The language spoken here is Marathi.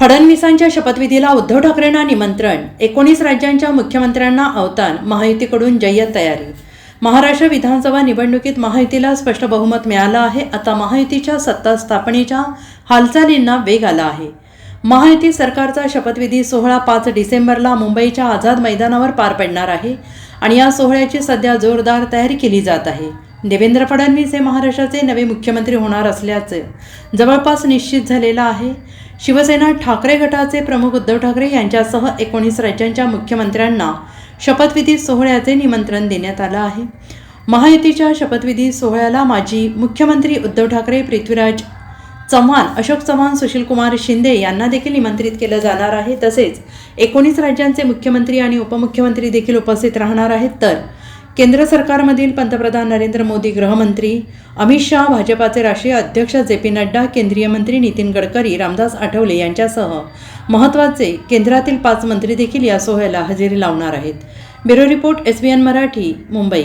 फडणवीसांच्या शपथविधीला उद्धव ठाकरेंना निमंत्रण एकोणीस राज्यांच्या मुख्यमंत्र्यांना अवतान महायुतीकडून जय्यत तयारी. महाराष्ट्र विधानसभा निवडणुकीत महायुतीला स्पष्ट बहुमत मिळालं आहे आता महायुतीच्या सत्ता स्थापनेच्या हालचालींना वेग आला आहे. महायुती सरकारचा शपथविधी सोहळा पाच डिसेंबरला मुंबईच्या आझाद मैदानावर पार पडणार आहे आणि या सोहळ्याची सध्या जोरदार तयारी केली जात आहे. देवेंद्र फडणवीस हे महाराष्ट्राचे नवे मुख्यमंत्री होणार असल्याचे जवळपास निश्चित झालेलं आहे. शिवसेना ठाकरे गटाचे प्रमुख उद्धव ठाकरे यांच्यासह एकोणीस राज्यांच्या मुख्यमंत्र्यांना शपथविधी सोहळ्याचे निमंत्रण देण्यात आलं आहे. महायुतीच्या शपथविधी सोहळ्याला माजी मुख्यमंत्री उद्धव ठाकरे पृथ्वीराज चव्हाण अशोक चव्हाण सुशीलकुमार शिंदे यांना देखील निमंत्रित केलं जाणार आहे. तसेच एकोणीस राज्यांचे मुख्यमंत्री आणि उपमुख्यमंत्री देखील उपस्थित राहणार आहेत. तर केंद्र सरकारमधील पंतप्रधान नरेंद्र मोदी गृहमंत्री अमित शहा भाजपाचे राष्ट्रीय अध्यक्ष जे पी नड्डा केंद्रीय मंत्री नितीन गडकरी रामदास आठवले यांच्यासह महत्त्वाचे केंद्रातील पाच मंत्री देखील या सोहळ्याला हजेरी लावणार आहेत. Bureau report S B N Marathi Mumbai.